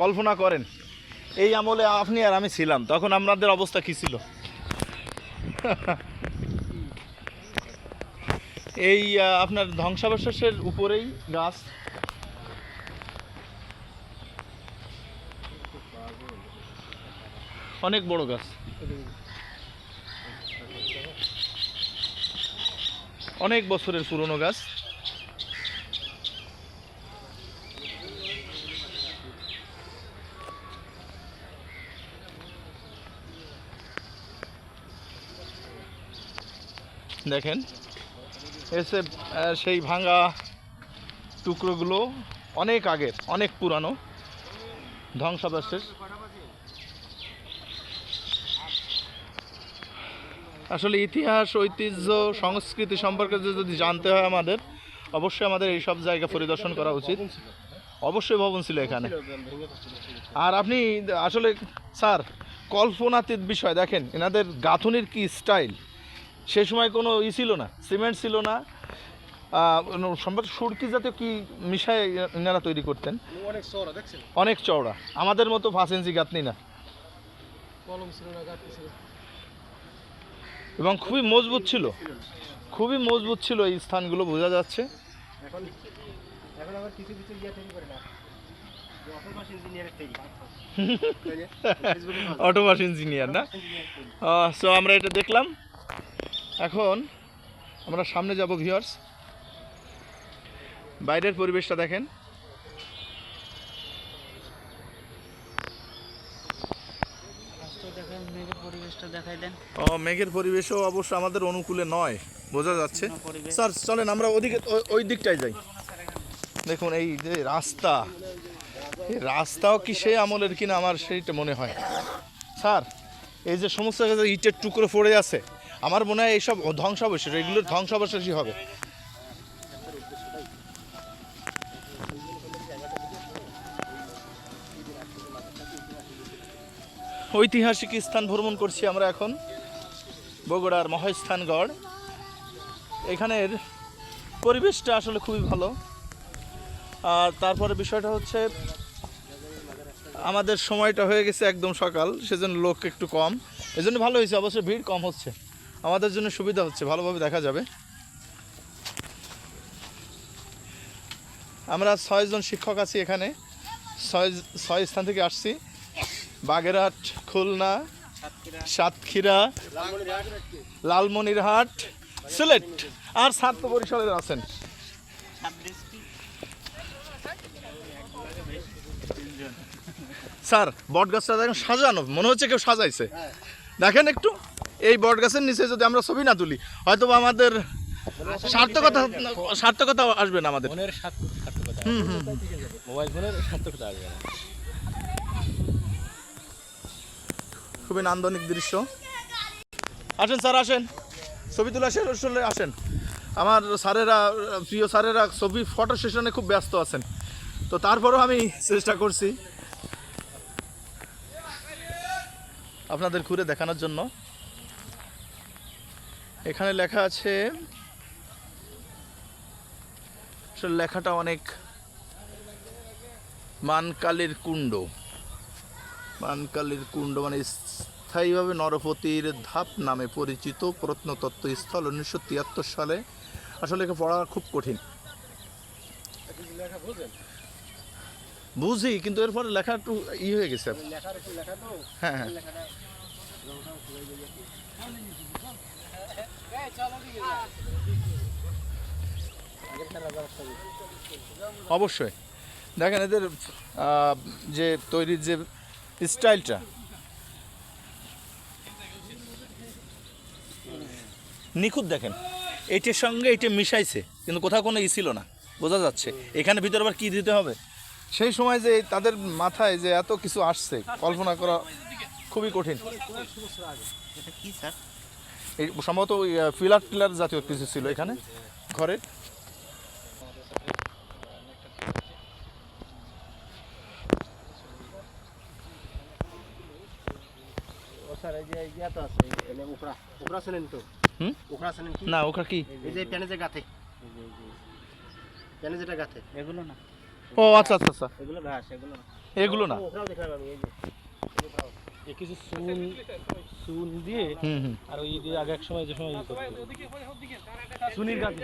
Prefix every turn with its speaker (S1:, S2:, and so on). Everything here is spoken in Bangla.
S1: কল্পনা করেন, এই আমলে আপনি আর আমি ছিলাম, তখন আপনাদের অবস্থা কী ছিল? এই আপনার ধ্বংসাবশেষের উপরেই গাছ। অনেক বড় গাছ। অনেক বছরের পুরনো গাছ। দেখেন। এসে সেই ভাঙা টুকরোগুলো অনেক আগের, অনেক পুরানো। ধ্বংসাবশেষ। আসলে ইতিহাস, ঐতিহ্য, সংস্কৃতি সম্পর্কে যদি জানতে হয় আমাদের, অবশ্যই আমাদের এই সব জায়গা পরিদর্শন করা উচিত। অবশ্যই ভবন ছিল এখানে। আর আপনি, আসলে, স্যার, কল্পনাতীত বিষয় দেখেন, এনাদের গাঁথনির কি স্টাইল সে সময় কোনো ই ছিল না সিমেন্ট ছিল না। সম্ভবত সুরকি জাতীয় কি মিশায় এনারা তৈরি করতেন?
S2: অনেক
S1: চওড়া আমাদের মতো পাঁচ ইঞ্চি গাঁথনি না। এবং খুবই মজবুত ছিল। খুবই মজবুত ছিল এই স্থানগুলো বোঝা যাচ্ছে।
S2: অটোমাস
S1: ইঞ্জিনিয়ার না। সো আমরা এটা দেখলাম। এখন আমরা সামনে যাব ভিউয়ার্স। বাইরের পরিবেশটা দেখেন। ও মেঘের পরিবেশও অবশ্য আমাদের অনুকূলে নয় বোঝা যাচ্ছে। স্যার চলেন আমরা ওদিকে ওই- দিকটায় যাই। দেখুন এই যে রাস্তা এই রাস্তাও কি সেই আমলের কিনা আমার সেইটা মনে হয়। স্যার এই যে সমস্ত ইটের টুকরো পড়ে আছে আমার মনে হয় এইসব ধ্বংসাবশেষ এগুলোর ধ্বংসাবশেষই হবে। ঐতিহাসিক স্থান ভ্রমণ করছি আমরা এখন, বগুড়ার মহাস্থানগড়। এখানের পরিবেশটা আসলে খুবই ভালো। আর তারপরে বিষয়টা হচ্ছে, আমাদের সময়টা হয়ে গেছে একদম সকাল, সেজন্য লোক একটু কম। এজন্য ভালো হয়েছে অবশ্যই ভিড় কম হচ্ছে। আমাদের জন্য সুবিধা হচ্ছে, ভালোভাবে দেখা যাবে। আমরা ছয়জন শিক্ষক আছি এখানে। ছয় ছয় স্থান থেকে আসছি। বাগেরহাট, খুলনা, সাতক্ষীরা, লালমনিরহাট, সিলেট আর ছাত্র পরিষদের আছেন। স্যার বট গাছটা দেখেন সাজানো, মনে হচ্ছে কেউ সাজাইছে। দেখেন একটু। এই বট গাছের নিচে যদি আমরা ছবি না তুলি হয়তো আমাদের সার্থকতা সার্থকতা আসবে না আমাদের। হুম হুম
S2: মোবাইল ফোনের সার্থকতা আসবে না।
S1: খুবই নান্দনিক দৃশ্য। আসেন স্যার আসেন। ছবি তোলা শেষ হলে আসেন। আমার স্যারেরা প্রিয় স্যারেরা ছবি ফটো সেশনে খুব ব্যস্ত আছেন। তো তারপরেও আমি চেষ্টা করছি আপনাদের ঘুরে দেখানোর জন্য। এখানে লেখা আছে লেখাটা অনেক মানকালের কুণ্ড। মানকালের কুণ্ড মানে স্থায়ীভাবে নরপতির ধাপ নামে পরিচিত প্রত্নতত্ত্ব স্থল উনিশশো তিয়াত্তর সালে। আসলে একে পড়া খুব কঠিন। বুঝি কিন্তু এরপরে লেখা একটু ই হয়ে গেছে। হ্যাঁ হ্যাঁ। অবশ্যই। দেখেন এদের যে তৈরির যে স্টাইলটা। নিখুঁত দেখেন, এইটার সঙ্গে এইটা মিশাইছে, কিন্তু কোথাও কোনো ই ছিল না, বোঝা যাচ্ছে। এখানে ভিতরে আবার কী দিতে হবে? সেই সময় যে তাদের মাথায় যে এত কিছু আসছে, কল্পনা করা খুবই কঠিন।
S3: এটা কি স্যার?
S1: এই সম্ভবত ওই ফিলার টিলার জাতীয় কিছু ছিল এখানে ঘরের না ওখানে কি?
S2: এই যে প্যানে যে গাথে। প্যানে যেটা গাথে।
S3: এগুলো না।
S1: ও আচ্ছা আচ্ছা আচ্ছা।
S2: এগুলো ঘাস এগুলো না।
S1: এগুলো না।
S2: ওখানেও দেখলাম আমি এই যে।
S4: এ কিছু চুন চুন দিয়ে আর ওই যে আগে এক সময় যে সময় ই চুনির গাছ।